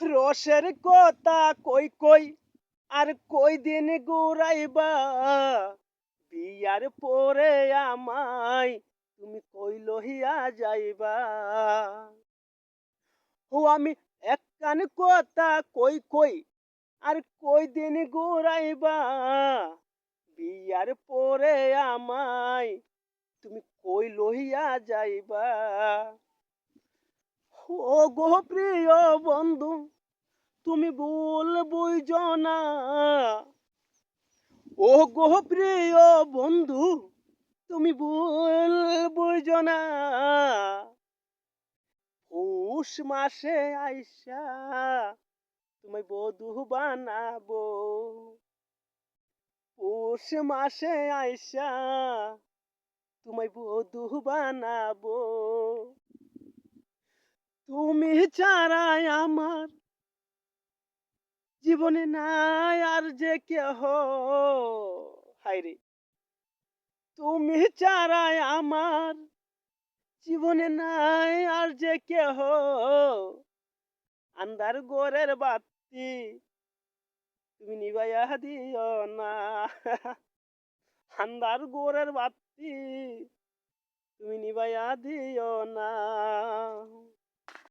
রসের কথা কই কই আর কই দিন গুড়াইবা বিয়ার পরে আমায় তুমি কই লহিয়া যাইবা। ও আমি এক কান কথা কই কই আর কই দিন গুড়াইবা বিয়ার পরে আমায় তুমি কই লহিয়া যাইবা। ও গো প্রিয় বন্ধু, তুমি ভুল বুঝো না। ও গো প্রিয় বন্ধু, তুমি ভুল বুঝো না। পৌষ মাসে আইসা তুমি বধু বানাবো। পৌষ মাসে আইসা তোমায় বধু বানাবো। তুমি ছাড়াই আমার জীবনে নাই আর যে কেহ। হাইরে তুমি ছাড়াই আমার জীবনে নাই আর যে কেহ। আন্দার গোরের বাতি তুমি নিবাইয়া দিও না। আন্দার গোরের বাতি তুমি নিবাইয়া দিও না।